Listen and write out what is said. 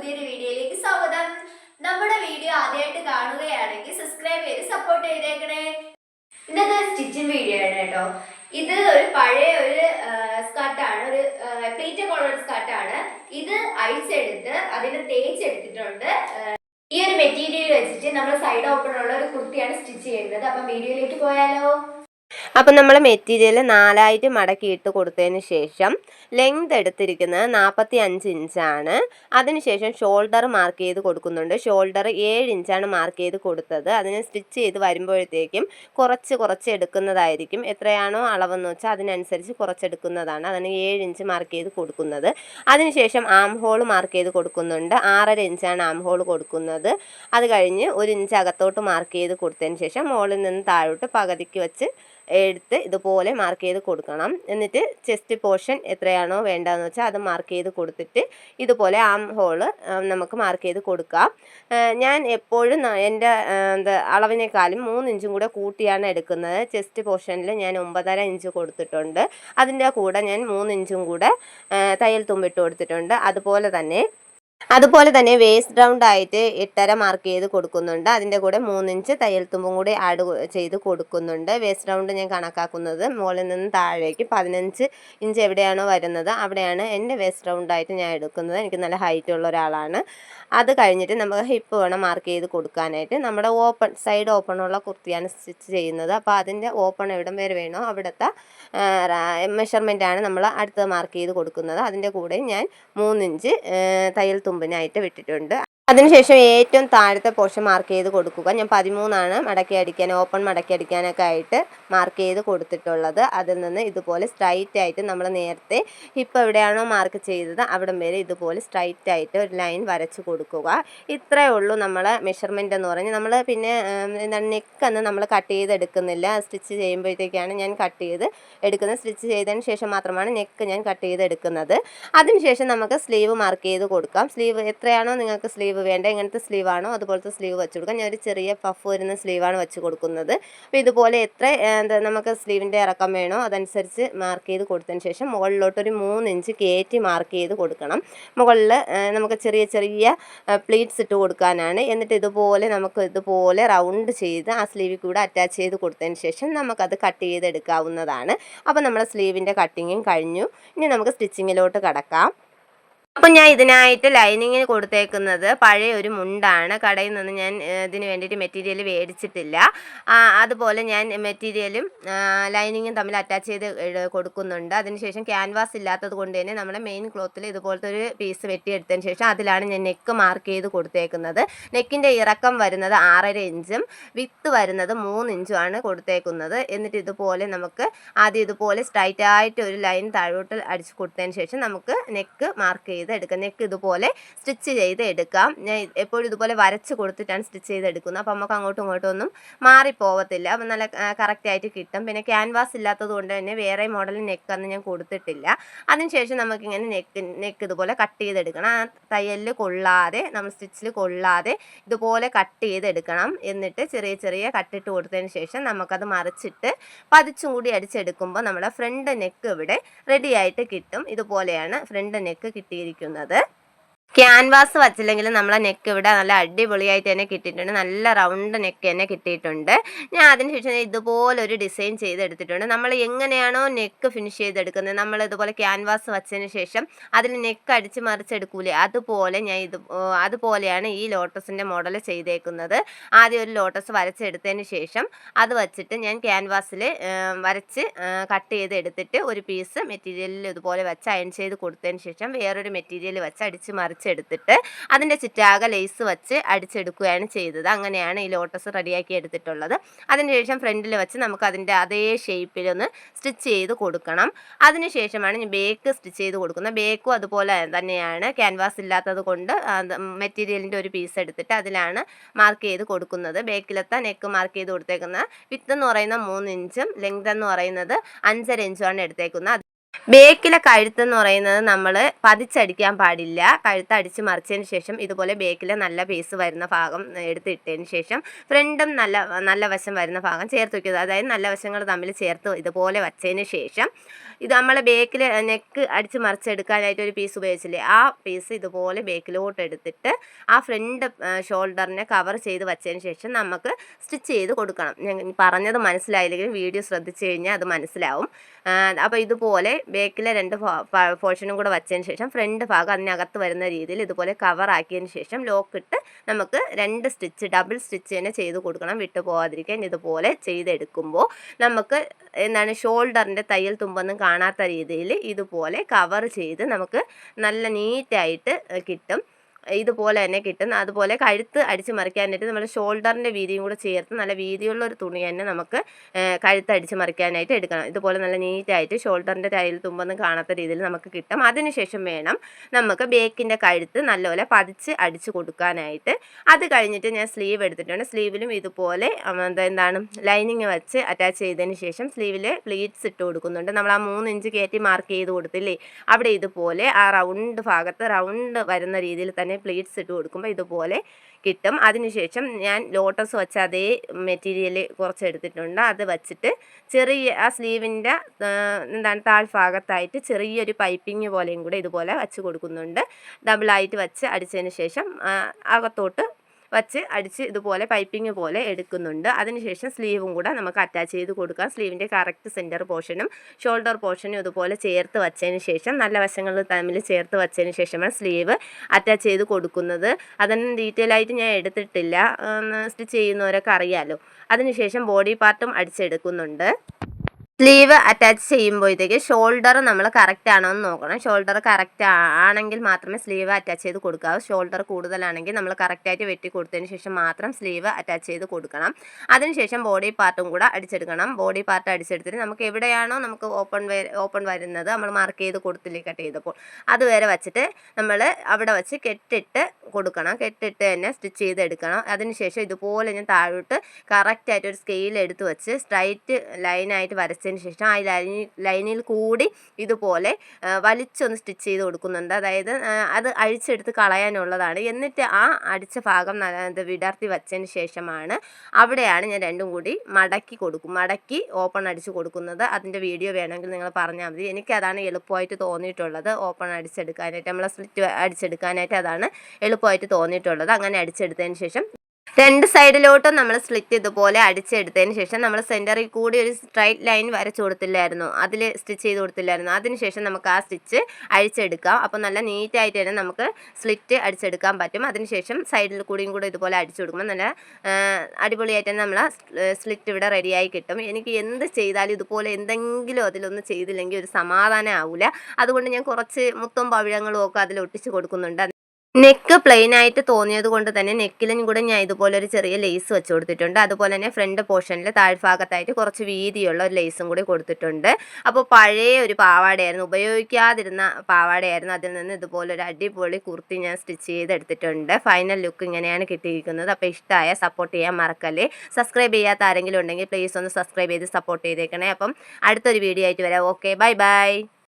പുതിയൊരു വീഡിയോയിലേക്ക് സ്വാഗതം. നമ്മുടെ വീഡിയോ ആദ്യമായിട്ട് കാണുകയാണെങ്കിൽ സബ്സ്ക്രൈബ് ചെയ്ത് സപ്പോർട്ട് ചെയ്തേക്കണേ. ഇന്നത്തെ സ്റ്റിച്ചിങ് വീഡിയോ ആണ് കേട്ടോ. ഇത് ഒരു പഴയ ഒരു സ്കർട്ടാണ് ഒരു പ്ലീറ്റ കോളർ സ്കർട്ടാണ് ഇത് അഴിച്ചെടുത്ത് അതിന് തേച്ചെടുത്തിട്ടുണ്ട്. ഈ ഒരു മെറ്റീരിയൽ വെച്ചിട്ട് നമ്മൾ സൈഡ് ഓപ്പൺ ഉള്ള ഒരു കുർത്തിയാണ് സ്റ്റിച്ച് ചെയ്യുന്നത്. അപ്പം വീഡിയോയിലേക്ക് പോയാലോ. അപ്പം നമ്മൾ മെറ്റീരിയൽ നാലായിട്ട് മടക്കി ഇട്ട് കൊടുത്തതിന് ശേഷം ലെങ്ത് എടുത്തിരിക്കുന്നത് നാൽപ്പത്തി അഞ്ച് ഇഞ്ചാണ് അതിനുശേഷം ഷോൾഡർ മാർക്ക് ചെയ്ത് കൊടുക്കുന്നുണ്ട്. ഷോൾഡർ ഏഴ് ഇഞ്ചാണ് മാർക്ക് ചെയ്ത് കൊടുത്തത്. അതിന് സ്റ്റിച്ച് ചെയ്ത് വരുമ്പോഴത്തേക്കും കുറച്ച് കുറച്ച് എടുക്കുന്നതായിരിക്കും. എത്രയാണോ അളവെന്ന് വെച്ചാൽ അതിനനുസരിച്ച് കുറച്ചെടുക്കുന്നതാണ്. അതിന് ഏഴ് ഇഞ്ച് മാർക്ക് ചെയ്ത് കൊടുക്കുന്നത്. അതിനുശേഷം ആം ഹോൾ മാർക്ക് ചെയ്ത് കൊടുക്കുന്നുണ്ട്. ആറര ഇഞ്ചാണ് ആം ഹോൾ കൊടുക്കുന്നത്. അത് കഴിഞ്ഞ് ഒരു ഇഞ്ച് അകത്തോട്ട് മാർക്ക് ചെയ്ത് കൊടുത്തതിന് ശേഷം മുകളിൽ നിന്ന് താഴോട്ട് പകുതിക്ക് വെച്ച് എടുത്ത് ഇതുപോലെ മാർക്ക് ചെയ്ത് കൊടുക്കണം. എന്നിട്ട് ചെസ്റ്റ് പോർഷൻ എത്രയാണോ വേണ്ടതെന്ന് വെച്ചാൽ അത് മാർക്ക് ചെയ്ത് കൊടുത്തിട്ട് ഇതുപോലെ ആം ഹോൾ നമുക്ക് മാർക്ക് ചെയ്ത് കൊടുക്കാം. ഞാൻ എപ്പോഴും എന്റെ എന്താ അളവിനേക്കാളും മൂന്ന് ഇഞ്ചും കൂടെ കൂട്ടിയാണ് എടുക്കുന്നത്. ചെസ്റ്റ് പോർഷനിൽ ഞാൻ ഒമ്പതര ഇഞ്ച് കൊടുത്തിട്ടുണ്ട്. അതിന്റെ കൂടെ ഞാൻ മൂന്ന് ഇഞ്ചും കൂടെ തയ്യൽ തുമ്പിട്ട് കൊടുത്തിട്ടുണ്ട്. അതുപോലെ തന്നെ അതുപോലെ തന്നെ വേസ്റ്റ് റൗണ്ട് ആയിട്ട് എട്ടര മാർക്ക് ചെയ്ത് കൊടുക്കുന്നുണ്ട്. അതിന്റെ കൂടെ മൂന്നിഞ്ച് തയ്യൽ തുമ്പും കൂടി ആഡ് ചെയ്ത് കൊടുക്കുന്നുണ്ട്. വേസ്റ്റ് റൗണ്ട് ഞാൻ കണക്കാക്കുന്നത് മുകളിൽ നിന്ന് താഴേക്ക് പതിനഞ്ച് ഇഞ്ച് എവിടെയാണോ വരുന്നത് അവിടെയാണ് എന്റെ വേസ്റ്റ് റൗണ്ട് ആയിട്ട് ഞാൻ എടുക്കുന്നത്. എനിക്ക് നല്ല ഹൈറ്റ് ഉള്ള ഒരാളാണ്. അത് കഴിഞ്ഞിട്ട് നമുക്ക് ഹിപ്പ് വേണം മാർക്ക് ചെയ്ത് കൊടുക്കാനായിട്ട്. നമ്മുടെ ഓപ്പൺ സൈഡ് ഓപ്പൺ ഉള്ള കുർത്തിയാണ് സ്റ്റിച്ച് ചെയ്യുന്നത്. അപ്പോൾ അതിന്റെ ഓപ്പൺ എവിടം വരെ വേണോ അവിടുത്തെ മെഷർമെന്റ് ആണ് നമ്മൾ അടുത്തത് മാർക്ക് ചെയ്ത് കൊടുക്കുന്നത്. അതിന്റെ കൂടെ ഞാൻ മൂന്നിഞ്ച് തയ്യൽ തുമ്പിനായിട്ട് വിട്ടിട്ടുണ്ട്. അതിനുശേഷം ഏറ്റവും താഴത്തെ പോർഷൻ മാർക്ക് ചെയ്ത് കൊടുക്കുക. ഞാൻ പതിമൂന്നാണ് മടക്കി അടിക്കാൻ ഓപ്പൺ മടക്കി അടിക്കാനൊക്കെ ആയിട്ട് മാർക്ക് ചെയ്ത് കൊടുത്തിട്ടുള്ളത്. അതിൽ നിന്ന് ഇതുപോലെ സ്ട്രൈറ്റ് ആയിട്ട് നമ്മൾ നേരത്തെ ഹിപ്പ് എവിടെയാണോ മാർക്ക് ചെയ്തത് അവിടം വരെ ഇതുപോലെ സ്ട്രൈറ്റ് ആയിട്ട് ഒരു ലൈൻ വരച്ച് കൊടുക്കുക. ഇത്രയേ ഉള്ളൂ നമ്മൾ മെഷർമെന്റ് എന്ന് പറഞ്ഞാൽ നമ്മൾ പിന്നെ എന്താണ് നെക്കൊന്നും നമ്മൾ കട്ട് ചെയ്തെടുക്കുന്നില്ല സ്റ്റിച്ച് ചെയ്യുമ്പോഴത്തേക്കാണ് ഞാൻ കട്ട് ചെയ്ത് എടുക്കുന്നത്. സ്റ്റിച്ച് ചെയ്തതിന് ശേഷം മാത്രമാണ് നെക്ക് ഞാൻ കട്ട് ചെയ്തെടുക്കുന്നത് അതിനുശേഷം നമുക്ക് സ്ലീവ് മാർക്ക് ചെയ്ത് കൊടുക്കാം. സ്ലീവ് എത്രയാണോ നിങ്ങൾക്ക് സ്ലീവ് വേണ്ട. എങ്ങനത്തെ സ്ലീവാണോ? അതുപോലത്തെ സ്ലീവ് വെച്ച് കൊടുക്കാം. ഞാനൊരു ചെറിയ പഫ് വരുന്ന സ്ലീവാണ് വെച്ച് കൊടുക്കുന്നത്. അപ്പോൾ ഇതുപോലെ എത്ര എന്താ നമുക്ക് സ്ലീവിന്റെ ഇറക്കം വേണോ അതനുസരിച്ച് മാർക്ക് ചെയ്ത് കൊടുത്തതിന് ശേഷം മുകളിലോട്ടൊരു മൂന്ന് ഇഞ്ച് കയറ്റി മാർക്ക് ചെയ്ത് കൊടുക്കണം. മുകളിൽ നമുക്ക് ചെറിയ ചെറിയ പ്ലീറ്റ്സ് ഇട്ട് കൊടുക്കാനാണ്. എന്നിട്ട് ഇതുപോലെ നമുക്ക് ഇതുപോലെ റൗണ്ട് ചെയ്ത് ആ സ്ലീവിൽ കൂടെ അറ്റാച്ച് ചെയ്ത് കൊടുത്തതിന് ശേഷം നമുക്കത് കട്ട് ചെയ്തെടുക്കാവുന്നതാണ്. അപ്പോൾ നമ്മുടെ സ്ലീവിന്റെ കട്ടിങ്ങും കഴിഞ്ഞു. ഇനി നമുക്ക് സ്റ്റിച്ചിങ്ങിലോട്ട് കടക്കാം. അപ്പം ഞാൻ ഇതിനായിട്ട് ലൈനിങ്ങിന് കൊടുത്തേക്കുന്നത് പഴയ ഒരു മുണ്ടാണ്. കടയിൽ നിന്ന് ഞാൻ ഇതിന് വേണ്ടിയിട്ട് മെറ്റീരിയൽ മേടിച്ചിട്ടില്ല. അതുപോലെ ഞാൻ മെറ്റീരിയലും ലൈനിങ്ങും തമ്മിൽ അറ്റാച്ച് ചെയ്ത് കൊടുക്കുന്നുണ്ട്. അതിനുശേഷം ക്യാൻവാസ് ഇല്ലാത്തത് കൊണ്ട് തന്നെ നമ്മുടെ മെയിൻ ക്ലോത്തിൽ ഇതുപോലത്തെ ഒരു പീസ് വെട്ടിയെടുത്തതിന് ശേഷം അതിലാണ് ഞാൻ നെക്ക് മാർക്ക് ചെയ്ത് കൊടുത്തേക്കുന്നത്. നെക്കിന്റെ ഇറക്കം വരുന്നത് ആറര ഇഞ്ചും വിത്ത് വരുന്നത് മൂന്ന് ഇഞ്ചുമാണ് കൊടുത്തേക്കുന്നത്. എന്നിട്ട് ഇതുപോലെ നമുക്ക് ആദ്യം ഇതുപോലെ സ്ട്രൈറ്റ് ആയിട്ട് ഒരു ലൈൻ താഴോട്ട് അടിച്ച് കൊടുത്തതിന് ശേഷം നമുക്ക് നെക്ക് മാർക്ക് ചെയ്ത് എടുക്കാം നെക്ക് ഇതുപോലെ സ്റ്റിച്ച് ചെയ്ത് എടുക്കാം ഞാൻ എപ്പോഴും ഇതുപോലെ വരച്ച് കൊടുത്തിട്ടാണ് സ്റ്റിച്ച് ചെയ്ത് എടുക്കുന്നത് അപ്പോൾ നമുക്ക് അങ്ങോട്ടും ഇങ്ങോട്ടും ഒന്നും മാറിപ്പോവത്തില്ല. അപ്പം നല്ല കറക്റ്റായിട്ട് കിട്ടും. പിന്നെ ക്യാൻവാസ് ഇല്ലാത്തത് കൊണ്ട് തന്നെ വേറെ മോഡൽ നെക്ക് അന്ന് ഞാൻ കൊടുത്തിട്ടില്ല. അതിനുശേഷം നമുക്കിങ്ങനെ നെക്ക് നെക്ക് ഇതുപോലെ കട്ട് ചെയ്തെടുക്കണം. ആ തയ്യലിൽ കൊള്ളാതെ നമ്മൾ സ്റ്റിച്ചിൽ കൊള്ളാതെ ഇതുപോലെ കട്ട് ചെയ്തെടുക്കണം. എന്നിട്ട് ചെറിയ ചെറിയ കട്ടിട്ട് കൊടുത്തതിന് ശേഷം നമുക്കത് മറിച്ചിട്ട് പതിച്ചും കൂടി അടിച്ചെടുക്കുമ്പോൾ നമ്മുടെ ഫ്രണ്ട് നെക്ക് ഇവിടെ റെഡി ആയിട്ട് കിട്ടും. ഇതുപോലെയാണ് ഫ്രണ്ട് നെക്ക് കിട്ടിയിരിക്കുന്നത്. ചെയ്തിരിക്കുന്നത് ക്യാൻവാസ് വച്ചില്ലെങ്കിൽ നമ്മളെ നെക്ക് ഇവിടെ നല്ല അടിപൊളിയായിട്ട് തന്നെ കിട്ടിയിട്ടുണ്ട്. നല്ല റൗണ്ട് നെക്ക് തന്നെ കിട്ടിയിട്ടുണ്ട്. ഞാൻ അതിനുശേഷം ഇതുപോലെ ഒരു ഡിസൈൻ ചെയ്തെടുത്തിട്ടുണ്ട്. നമ്മൾ എങ്ങനെയാണോ നെക്ക് ഫിനിഷ് ചെയ്തെടുക്കുന്നത് നമ്മൾ ഇതുപോലെ ക്യാൻവാസ് വച്ചതിന് ശേഷം അതിൽ നെക്ക് അടിച്ച് മറിച്ചെടുക്കൂലേ? അതുപോലെ ഞാൻ ഇത് അതുപോലെയാണ് ഈ ലോട്ടസിന്റെ മോഡൽ ചെയ്തേക്കുന്നത്. ആദ്യം ഒരു ലോട്ടസ് വരച്ചെടുത്തതിന് ശേഷം അത് വച്ചിട്ട് ഞാൻ ക്യാൻവാസിൽ വരച്ച് കട്ട് ചെയ്ത് എടുത്തിട്ട് ഒരു പീസ് മെറ്റീരിയലിൽ ഇതുപോലെ വെച്ച് അയൺ ചെയ്ത് കൊടുത്തതിന് ശേഷം വേറൊരു മെറ്റീരിയൽ വെച്ച് അടിച്ച് മറിച്ചെടുത്തിട്ട് അതിന്റെ ചുറ്റാകെ ലേസ് വെച്ച് അടിച്ചെടുക്കുകയാണ് ചെയ്തത്. അങ്ങനെയാണ് ഈ ലോട്ടസ് റെഡിയാക്കി എടുത്തിട്ടുള്ളത്. അതിനുശേഷം ഫ്രണ്ടിൽ വെച്ച് നമുക്ക് അതിന്റെ അതേ ഷേപ്പിലൊന്ന് സ്റ്റിച്ച് ചെയ്ത് കൊടുക്കണം. അതിനുശേഷമാണ് ബേക്ക് സ്റ്റിച്ച് ചെയ്ത് കൊടുക്കുന്നത്. ബേക്കും അതുപോലെ തന്നെയാണ്. ക്യാൻവാസ് ഇല്ലാത്തത് കൊണ്ട് മെറ്റീരിയലിന്റെ ഒരു പീസ് എടുത്തിട്ട് അതിലാണ് മാർക്ക് ചെയ്ത് കൊടുക്കുന്നത്. ബേക്കിലത്തെ നെക്ക് മാർക്ക് ചെയ്ത് കൊടുത്തേക്കുന്നത് വിത്ത് എന്ന് പറയുന്ന മൂന്ന് ഇഞ്ചും ലെങ്ത് എന്ന് പറയുന്നത് അഞ്ചര ഇഞ്ചുമാണ് എടുത്തേക്കുന്നത്. ബേക്കിലെ കഴുത്ത് എന്ന് പറയുന്നത് നമ്മൾ പതിച്ചടിക്കാൻ പാടില്ല. കഴുത്ത് അടിച്ച് മറിച്ചതിന് ശേഷം ഇതുപോലെ ബേക്കിലെ നല്ല പേസ് വരുന്ന ഭാഗം എടുത്തിട്ടതിന് ശേഷം ഫ്രണ്ടും നല്ല നല്ല വശം വരുന്ന ഭാഗം ചേർത്ത് വയ്ക്കുക. അതായത് നല്ല വശങ്ങൾ തമ്മിൽ ചേർത്ത് ഇതുപോലെ വച്ചതിന് ശേഷം ഇത് നമ്മൾ ബേക്കിൽ നെക്ക് അടിച്ച് മറിച്ചെടുക്കാനായിട്ട് ഒരു പീസ് ഉപയോഗിച്ചില്ലേ? ആ പീസ് ഇതുപോലെ ബേക്കിലോട്ട് എടുത്തിട്ട് ആ ഫ്രണ്ട് ഷോൾഡറിനെ കവർ ചെയ്ത് വച്ചതിന് ശേഷം നമുക്ക് സ്റ്റിച്ച് ചെയ്ത് കൊടുക്കണം. ഞാൻ പറഞ്ഞത് മനസ്സിലായില്ലെങ്കിൽ വീഡിയോ ശ്രദ്ധിച്ചു കഴിഞ്ഞാൽ അത് മനസ്സിലാവും. അപ്പോൾ ഇതുപോലെ ബേക്കിലെ രണ്ട് പോർഷനും കൂടെ വച്ചതിന് ശേഷം ഫ്രണ്ട് ഭാഗം അതിനകത്ത് വരുന്ന രീതിയിൽ ഇതുപോലെ കവർ ആക്കിയതിന് ശേഷം ലോക്ക് ഇട്ട് നമുക്ക് രണ്ട് സ്റ്റിച്ച് ഡബിൾ സ്റ്റിച്ച് തന്നെ ചെയ്ത് കൊടുക്കണം വിട്ടു പോകാതിരിക്കാൻ ഇതുപോലെ ചെയ്തെടുക്കുമ്പോൾ നമുക്ക് എന്താണ് ഷോൾഡറിന്റെ തയ്യൽ തുമ്പൊന്നും കാണാത്ത രീതിയിൽ ഇതുപോലെ കവർ ചെയ്ത് നമുക്ക് നല്ല നീറ്റായിട്ട് കിട്ടും. ഇതുപോലെ തന്നെ കിട്ടും അതുപോലെ കഴുത്ത് അടിച്ച് മറിക്കാനായിട്ട് നമ്മൾ ഷോൾഡറിന്റെ വീതിയും കൂടെ ചേർത്ത് നല്ല വീതിയുള്ള ഒരു തുണി തന്നെ നമുക്ക് കഴുത്ത് അടിച്ച് മറിക്കാനായിട്ട് എടുക്കണം. ഇതുപോലെ നല്ല നീറ്റായിട്ട് ഷോൾഡറിന്റെ തയ്യൽ തുമ്പൊന്നും കാണാത്ത രീതിയിൽ നമുക്ക് കിട്ടും. അതിനുശേഷം വേണം നമുക്ക് ബേക്കിന്റെ കഴുത്ത് നല്ലപോലെ പതിച്ച് അടിച്ച് കൊടുക്കാനായിട്ട്. അത് കഴിഞ്ഞിട്ട് ഞാൻ സ്ലീവ് എടുത്തിട്ടുണ്ട്. സ്ലീവിലും ഇതുപോലെ എന്താണ് ലൈനിങ് വെച്ച് അറ്റാച്ച് ചെയ്തതിന് ശേഷം സ്ലീവിൽ പ്ലീറ്റ്സ് ഇട്ട് കൊടുക്കുന്നുണ്ട്. നമ്മൾ ആ മൂന്ന് ഇഞ്ച് കയറ്റി മാർക്ക് ചെയ്ത് കൊടുത്തില്ലേ? അവിടെ ഇതുപോലെ ആ റൗണ്ട് ഭാഗത്ത് റൗണ്ട് വരുന്ന രീതിയിൽ തന്നെ പ്ലീറ്റ്സ് ഇട്ട് കൊടുക്കുമ്പോൾ ഇതുപോലെ കിട്ടും. അതിനുശേഷം ഞാൻ ലോട്ടസ് വെച്ച അതേ മെറ്റീരിയൽ കുറച്ച് എടുത്തിട്ടുണ്ട്. അത് വെച്ചിട്ട് ചെറിയ ആ സ്ലീവിന്റെ എന്താണ് താഴ്ഭാഗത്തായിട്ട് ചെറിയൊരു പൈപ്പിംഗ് പോലെയും കൂടെ ഇതുപോലെ വെച്ച് കൊടുക്കുന്നുണ്ട്. ഡബിളായിട്ട് വെച്ച് അടിച്ചതിന് ശേഷം അകത്തോട്ട് വച്ച് അടിച്ച് ഇതുപോലെ പൈപ്പിംഗ് പോലെ എടുക്കുന്നുണ്ട്. അതിനുശേഷം സ്ലീവും കൂടെ നമുക്ക് അറ്റാച്ച് ചെയ്ത് കൊടുക്കാം. സ്ലീവിന്റെ കറക്റ്റ് സെന്റർ പോർഷനും ഷോൾഡർ പോർഷനും ഇതുപോലെ ചേർത്ത് വച്ചതിന് ശേഷം നല്ല വശങ്ങൾ തമ്മിൽ ചേർത്ത് വച്ചതിന് ശേഷമാണ് സ്ലീവ് അറ്റാച്ച് ചെയ്ത് കൊടുക്കുന്നത്. അതൊന്നും ഡീറ്റെയിൽ ആയിട്ട് ഞാൻ എടുത്തിട്ടില്ല. സ്റ്റിച്ച് ചെയ്യുന്നവരൊക്കെ അറിയാമല്ലോ അതിനുശേഷം ബോഡി പാർട്ടും അടിച്ചെടുക്കുന്നുണ്ട്. സ്ലീവ് അറ്റാച്ച് ചെയ്യുമ്പോഴത്തേക്ക് ഷോൾഡർ നമ്മൾ കറക്റ്റ് ആണോ എന്ന് നോക്കണം. ഷോൾഡർ കറക്റ്റ് ആണെങ്കിൽ മാത്രമേ സ്ലീവ് അറ്റാച്ച് ചെയ്ത് കൊടുക്കാവൂ. ഷോൾഡർ കൂടുതലാണെങ്കിൽ നമ്മൾ കറക്റ്റായിട്ട് വെട്ടി കൊടുത്തതിന് ശേഷം മാത്രം സ്ലീവ് അറ്റാച്ച് ചെയ്ത് കൊടുക്കണം. അതിനുശേഷം ബോഡി പാർട്ടും കൂടെ അടിച്ചെടുക്കണം. ബോഡി പാർട്ട് അടിച്ചെടുത്തിട്ട് നമുക്ക് എവിടെയാണോ നമുക്ക് ഓപ്പൺ ഓപ്പൺ വരുന്നത് നമ്മൾ മാർക്ക് ചെയ്ത് കൊടുത്തില്ലേ കട്ട് ചെയ്തപ്പോൾ. അതുവരെ വെച്ചിട്ട് നമ്മൾ അവിടെ വെച്ച് കെട്ടിട്ട് കൊടുക്കണം. കെട്ടിട്ട് തന്നെ സ്റ്റിച്ച് ചെയ്തെടുക്കണം അതിനുശേഷം ഇതുപോലെ ഞാൻ താഴോട്ട് കറക്റ്റായിട്ട് ഒരു സ്കെയിൽ എടുത്ത് വെച്ച് സ്ട്രൈറ്റ് ലൈനായിട്ട് വരച്ച് വെച്ചതിന് ശേഷം ആ ലൈനിൽ ലൈനിൽ കൂടി ഇതുപോലെ വലിച്ചൊന്ന് സ്റ്റിച്ച് ചെയ്ത് കൊടുക്കുന്നുണ്ട്. അതായത് അത് അഴിച്ചെടുത്ത് കളയാനുള്ളതാണ്. എന്നിട്ട് ആ അടിച്ച ഭാഗം വിടർത്തി വച്ചതിന് ശേഷമാണ് അവിടെയാണ് ഞാൻ രണ്ടും കൂടി മടക്കി കൊടുക്കും മടക്കി ഓപ്പൺ അടിച്ച് കൊടുക്കുന്നത്. അതിന്റെ വീഡിയോ വേണമെങ്കിൽ നിങ്ങൾ പറഞ്ഞാൽ മതി. എനിക്കതാണ് എളുപ്പമായിട്ട് തോന്നിയിട്ടുള്ളത് ഓപ്പൺ അടിച്ചെടുക്കാനായിട്ട്. നമ്മളെ സ്ലിറ്റ് അടിച്ചെടുക്കാനായിട്ട് അതാണ് എളുപ്പമായിട്ട് തോന്നിയിട്ടുള്ളത്. അങ്ങനെ അടിച്ചെടുത്തതിന് ശേഷം രണ്ട് സൈഡിലോട്ടും നമ്മൾ സ്ലിറ്റ് ഇതുപോലെ അടിച്ചെടുത്തതിന് ശേഷം നമ്മൾ സെന്ററിൽ കൂടി ഒരു സ്ട്രൈറ്റ് ലൈൻ വരച്ചു കൊടുത്തില്ലായിരുന്നു. അതിൽ സ്റ്റിച്ച് ചെയ്ത് കൊടുത്തില്ലായിരുന്നു. അതിനുശേഷം നമുക്ക് ആ സ്റ്റിച്ച് അഴിച്ചെടുക്കാം. അപ്പോൾ നല്ല നീറ്റായിട്ട് തന്നെ നമുക്ക് സ്ലിറ്റ് അടിച്ചെടുക്കാൻ പറ്റും. അതിനുശേഷം സൈഡിൽ കൂടിയും കൂടെ ഇതുപോലെ അടിച്ചു കൊടുക്കുമ്പോൾ നല്ല അടിപൊളിയായിട്ട് തന്നെ നമ്മൾ സ്ലിറ്റ് ഇവിടെ റെഡിയായി കിട്ടും. എനിക്ക് എന്ത് ചെയ്താലും ഇതുപോലെ എന്തെങ്കിലും അതിലൊന്നും ചെയ്തില്ലെങ്കിൽ ഒരു സമാധാനം ആവില്ല അതുകൊണ്ട് ഞാൻ കുറച്ച് മുത്തും പവിഴങ്ങളും ഒക്കെ അതിൽ ഒട്ടിച്ച് കൊടുക്കുന്നുണ്ട്. നെക്ക് പ്ലെയിൻ ആയിട്ട് തോന്നിയത് കൊണ്ട് തന്നെ നെക്കിലും കൂടെ ഞാൻ ഇതുപോലെ ഒരു ചെറിയ ലേസ് വെച്ച് കൊടുത്തിട്ടുണ്ട്. അതുപോലെ തന്നെ ഫ്രണ്ട് പോർഷനിൽ താഴ്ഭാഗത്തായിട്ട് കുറച്ച് വീതിയുള്ള ഒരു ലേസും കൂടി കൊടുത്തിട്ടുണ്ട്. അപ്പോൾ പഴയ ഒരു പാവാടയായിരുന്നു. ഉപയോഗിക്കാതിരുന്ന പാവാടയായിരുന്നു. അതിൽ നിന്ന് ഇതുപോലെ ഒരു അടിപൊളി കുർത്തി ഞാൻ സ്റ്റിച്ച് ചെയ്തെടുത്തിട്ടുണ്ട്. ഫൈനൽ ലുക്ക് ഇങ്ങനെയാണ് കിട്ടിയിരിക്കുന്നത്. അപ്പോൾ ഇഷ്ടമായ സപ്പോർട്ട് ചെയ്യാൻ മറക്കല്ലേ. സബ്സ്ക്രൈബ് ചെയ്യാത്ത ആരെങ്കിലും ഉണ്ടെങ്കിൽ പ്ലീസ് ഒന്ന് സബ്സ്ക്രൈബ് ചെയ്ത് സപ്പോർട്ട് ചെയ്തേക്കണേ. അപ്പം അടുത്തൊരു വീഡിയോ ആയിട്ട് വരാം. Okay bye bye